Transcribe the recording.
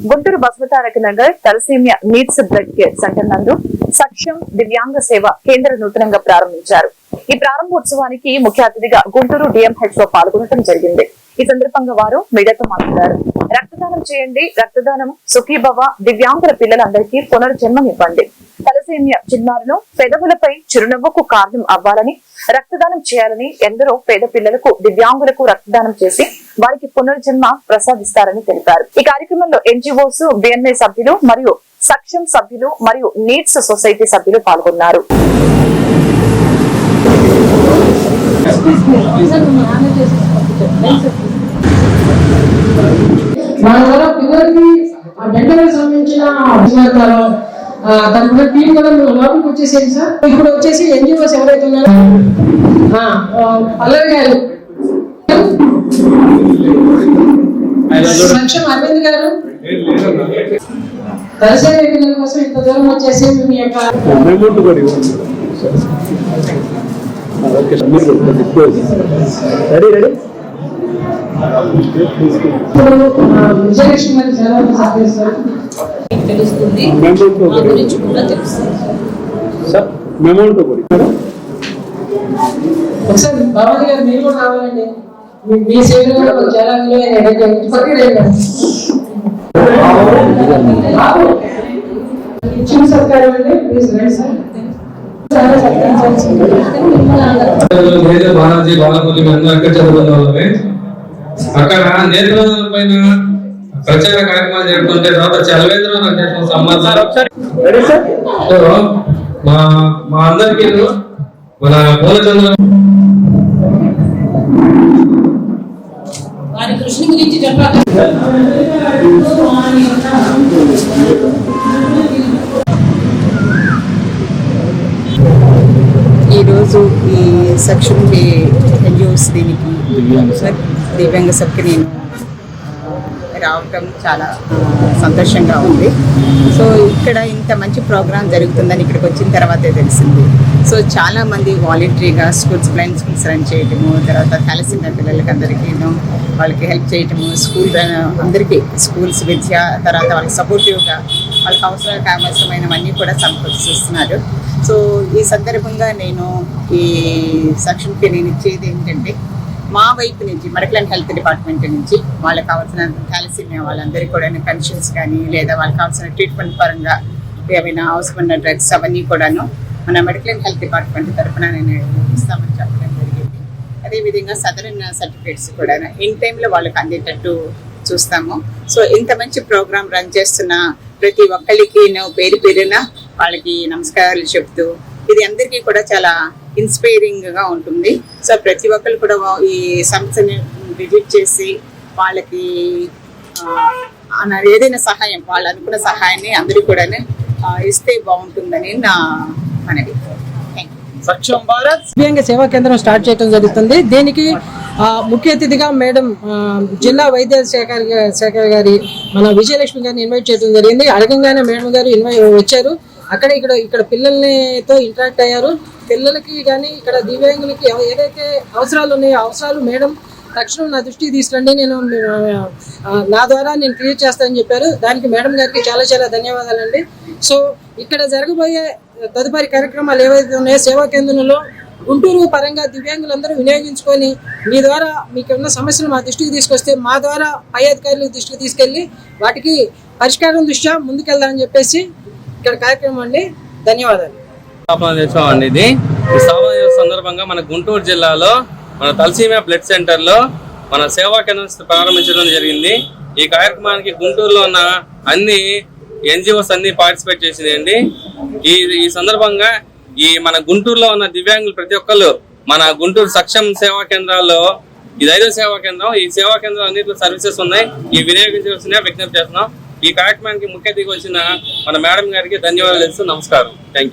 Guntur Basavataraka Nagar thalassemia needs blood care centre నందు సక్షం దివ్యాంగ సేవ కేంద్ర నూతనంగా ప్రారంభించారు. ఈ ప్రారంభోత్సవానికి ముఖ్య అతిథిగా గుంటూరు డిఎంహెచ్ఓ పాల్గొనడం జరిగింది. ఈ సందర్భంగా వారు మీడియాతో మాట్లాడారు. రక్తదానం చేయండి. రక్తదానం సుఖీభవ. దివ్యాంగుల పిల్లలందరికీ పునర్జన్మనివ్వండి. తలసేమియా చిన్నారులు పెదవులపై చిరునవ్వుకు కారణం అవ్వాలని రక్తదానం చేయాలని ఎందరో పేద పిల్లలకు దివ్యాంగులకు రక్తదానం చేసి వారికి పునర్జన్మ ప్రసాదిస్తారని తెలిపారు. ఈ కార్యక్రమంలో ఎన్జిఓస్ బిఎన్ఐ సభ్యులు మరియు సక్షం సభ్యులు మరియు నీడ్స్ సొసైటీ సభ్యులు పాల్గొన్నారు. దాని ద్వారా పిల్లలకి ఆ డెంటల్ సంబంధించిన చేస్తారు దాని కూడా టీం కూడా మీరు లోపలికి వచ్చేసేది సార్. ఇప్పుడు వచ్చేసి ఎన్జిఓస్ ఎవరైతే ఉన్నారో పల్లవి గారు. సక్షం అరవింద్ గారు. దర్శన పిల్లల కోసం ఇంత దూరం వచ్చేసి మీ యొక్క అమౌంట్ రెడీ రెడీ విజయలక్ష్మి గారు చాలా సహకరిస్తారు తెలుస్తుంది మా గురించి కూడా తెలుస్తుంది ఒకసారి బాబాజీ గారు మీరు కూడా రావాలండి మీ- మీ చాలా విలువైన సత్కారం అండి ప్లీజ్ రండి సార్ చాలా బాలపల్లి అందరూ అక్కడ చదువుకున్న వాళ్ళమే. అక్కడ నేత్రం పైన ప్రచార కార్యక్రమాలు జరుగుతుంటే తర్వాత చలవేంద్ర నాకు సంబంధం రెడీ సార్ సో మా మా అందరికి మన పూలచంద్ర వారి కృషి గురించి చెప్పాలి. ఈ సెక్షన్కి ఎన్జిఓస్ దీనికి? సార్ దివ్యాంగ సభకి నేను రావటం చాలా సంతోషంగా ఉంది. సో ఇక్కడ ఇంత మంచి ప్రోగ్రాం జరుగుతుందని ఇక్కడికి వచ్చిన తర్వాతే తెలిసింది. సో చాలామంది వాలంటరీగా స్కూల్స్ బ్లైండ్ స్కూల్స్ రన్ చేయటము తర్వాత తలసిన పిల్లలకి అందరికీ వాళ్ళకి హెల్ప్ చేయటము స్కూల్ అందరికీ స్కూల్స్ విద్య తర్వాత వాళ్ళకి సపోర్టివ్గా వాళ్ళకి అవసరం అవసరమైనవన్నీ కూడా సమకూరుస్తున్నారు సో ఈ సందర్భంగా నేను ఈ సెక్షన్కి నేను ఇచ్చేది ఏంటంటే మా వైపు నుంచి మెడికల్ అండ్ హెల్త్ డిపార్ట్మెంట్ నుంచి వాళ్ళకి కావాల్సిన థాలసీమియా వాళ్ళందరికీ కూడా పెన్షన్స్ కానీ లేదా వాళ్ళకి కావాల్సిన ట్రీట్మెంట్ పరంగా ఏమైనా అవసరమైన డ్రగ్స్ అవన్నీ కూడాను మన మెడికల్ అండ్ హెల్త్ డిపార్ట్మెంట్ తరఫున నేను ఇస్తామని చెప్పడం జరిగింది. అదేవిధంగా సదరన్ సర్టిఫికేట్స్ కూడా ఇన్ టైంలో వాళ్ళకి అందేటట్టు చూస్తాము. సో ఇంత మంచి ప్రోగ్రామ్ రన్ చేస్తున్న ప్రతి ఒక్కరికి నేను పేరు పేరున వాళ్ళకి నమస్కారాలు చెప్తూ ఇది అందరికీ కూడా చాలా ఇన్స్పైరింగ్గా ఉంటుంది. సో ప్రతి ఒక్కరు కూడా ఈ సంస్థని విజిట్ చేసి వాళ్ళకి ఏదైనా సహాయం వాళ్ళు అనుకున్న సహాయాన్ని అందరూ కూడా ఇస్తే బాగుంటుందని నా మనవి. సక్షం భారత్. దివ్యాంగ సేవా కేంద్రం స్టార్ట్ చేయడం జరుగుతుంది. దీనికి ముఖ్య అతిథిగా మేడం జిల్లా వైద్య శాఖ శాఖ గారి మన విజయలక్ష్మి గారిని ఇన్వైట్ చేయడం జరిగింది. అడగంగానే మేడం గారు ఇన్వైట్ వచ్చారు. అక్కడ ఇక్కడ ఇక్కడ పిల్లలతో ఇంటరాక్ట్ అయ్యారు. పిల్లలకి కానీ ఇక్కడ దివ్యాంగులకి ఏదైతే అవసరాలు ఉన్నాయో అవసరాలు మేడం తక్షణం నా దృష్టికి తీసుకురండి. నేను నా ద్వారా నేను క్రియేట్ చేస్తానని చెప్పారు. దానికి మేడం గారికి చాలా చాలా ధన్యవాదాలండి. సో ఇక్కడ జరగబోయే తదుపరి కార్యక్రమాలు ఏవైతే ఉన్నాయో సేవా కేంద్రంలో గుంటూరు పరంగా దివ్యాంగులందరూ వినియోగించుకొని మీ ద్వారా మీకు ఉన్న సమస్యలు మా దృష్టికి తీసుకొస్తే మా ద్వారా పై అధికారుల దృష్టికి తీసుకెళ్ళి వాటికి పరిష్కారం దృష్ట్యా ముందుకెళ్దామని చెప్పేసి ఇక్కడ కార్యక్రమం అండి. ధన్యవాదాలు. స్థాపన చేసామండి ఇది. స్థాపన సందర్భంగా మన గుంటూరు జిల్లాలో మన తలసీమియా బ్లడ్ సెంటర్లో మన సేవా కేంద్రం ప్రారంభించడం జరిగింది. ఈ కార్యక్రమానికి గుంటూరులో ఉన్న అన్ని ఎన్జిఓస్ అన్ని పార్టిసిపేట్ చేసినాయండి ఈ ఈ సందర్భంగా ఈ మన గుంటూరులో ఉన్న దివ్యాంగులు ప్రతి ఒక్కళ్ళు మన గుంటూరు సక్షం సేవా కేంద్రాల్లో ఇది ఐదో సేవా కేంద్రం ఈ సేవా కేంద్రం అన్నింటిలో సర్వీసెస్ ఉన్నాయి. ఈ వినియోగించవలసిన విజ్ఞప్తి చేస్తున్నాం. ఈ కార్యక్రమానికి ముఖ్య అతిథి వచ్చిన మన మేడం గారికి ధన్యవాదాలు ఇస్తూ నమస్కారం. థ్యాంక్